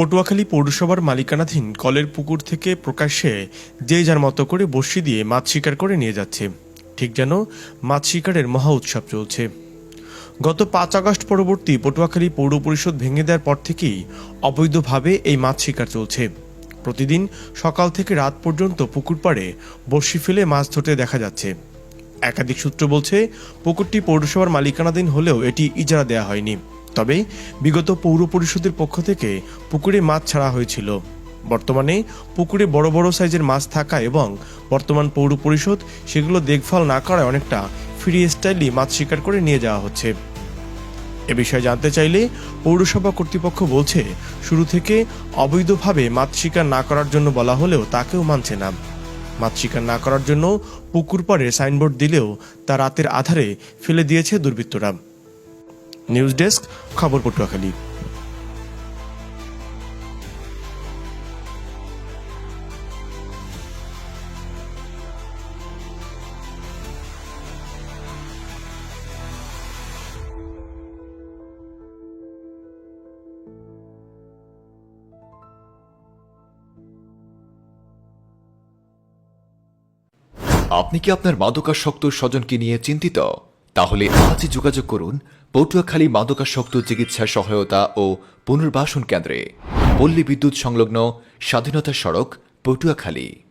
পটুয়াখালী পৌরসভার মালিকানাধীন কলের পুকুর থেকে প্রকাশ্যে যে যার মতো করে বর্ষি দিয়ে মাছ শিকার করে নিয়ে যাচ্ছে। ঠিক যেন মাছ শিকারের মহা উৎসব চলছে। গত পাঁচ আগস্ট পরবর্তী পটুয়াখালী পৌর পরিষদ ভেঙে দেওয়ার পর থেকেই অবৈধভাবে এই মাছ শিকার চলছে। প্রতিদিন সকাল থেকে রাত পর্যন্ত পুকুর পাড়ে বর্ষি ফেলে মাছ ধরতে দেখা যাচ্ছে। একাধিক সূত্র বলছে, পুকুরটি পৌরসভার মালিকানাধীন হলেও এটি ইজারা দেওয়া হয়নি। তবে বিগত পৌর পরিষদের পক্ষ থেকে পুকুরে মাছ ছাড়া হয়েছিল। বর্তমানে পুকুরে বড় বড় সাইজের মাছ থাকা এবং বর্তমান পৌর পরিষদ সেগুলো দেখভাল না করায় অনেকটা ফ্রি স্টাইলই মাছ শিকার করে নিয়ে যাওয়া হচ্ছে। এ বিষয়ে জানতে চাইলে পৌরসভা কর্তৃপক্ষ বলছে, শুরু থেকে অবৈধভাবে মাছ শিকার না করার জন্য বলা হলেও তাকেও মানছে না। মাছ শিকার না করার জন্য পুকুর পাড়ে সাইনবোর্ড দিলেও তা রাতের আধারে ফেলে দিয়েছে দুর্বৃত্তরা। নিউজ ডেস্ক খবর পটুয়াখালী। আপনি কি আপনার মাদকাসক্ত স্বজনকে নিয়ে চিন্তিত? তাহলে আজই যোগাযোগ করুন পটুয়াখালী মাদকাসক্ত চিকিৎসা সহায়তা ও পুনর্বাসন কেন্দ্রে, পল্লী বিদ্যুৎ সংলগ্ন স্বাধীনতা সড়ক, পটুয়াখালী।